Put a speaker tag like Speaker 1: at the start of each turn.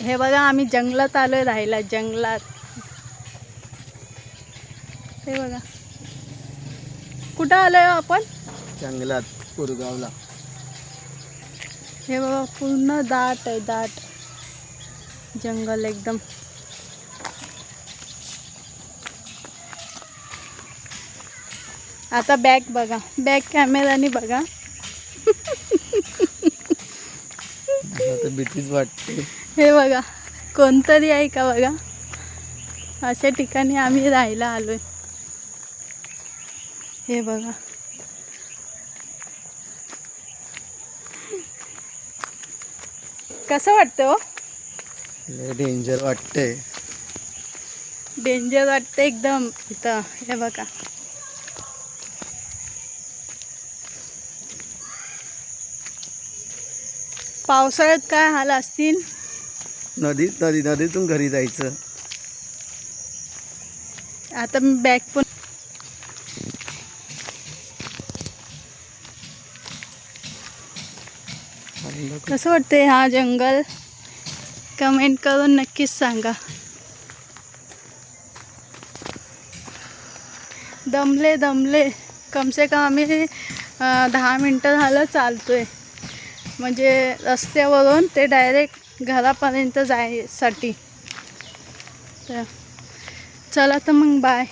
Speaker 1: हे बघा आम्ही जंगलात आलोय राहायला जंगलात. हे बघा. कुठं आलोय हो आपण?
Speaker 2: जंगलात कुरगावला.
Speaker 1: हे बघा पूर्ण दाट आहे दाट. जंगल एकदम. आता बॅक बघा बॅक कॅमेराने बघा
Speaker 2: मला तर भीतीच वाटते.
Speaker 1: हे बघा कोणतरी आहे का बघा? अशा ठिकाणी आम्ही राहायला आलोय. हे बघा. कसं वाटतं हो?
Speaker 2: डेंजर वाटते
Speaker 1: डेंजर वाटतं एकदम इथं. हे बघा. पावसाळ्यात काय हाल असतील?
Speaker 2: नदीत नदी नदीतून घरी जायचं.
Speaker 1: आता मी बॅग पण कसं वाटतंय हा जंगल? कमेंट करून नक्कीच सांगा. दमले दमले. कमसे कम आम्ही दहा मिनटं झालं चालतोय. म्हणजे रस्त्यावरून ते डायरेक्ट घरापर्यंत जायसाठी. तर चला तर मग बाय.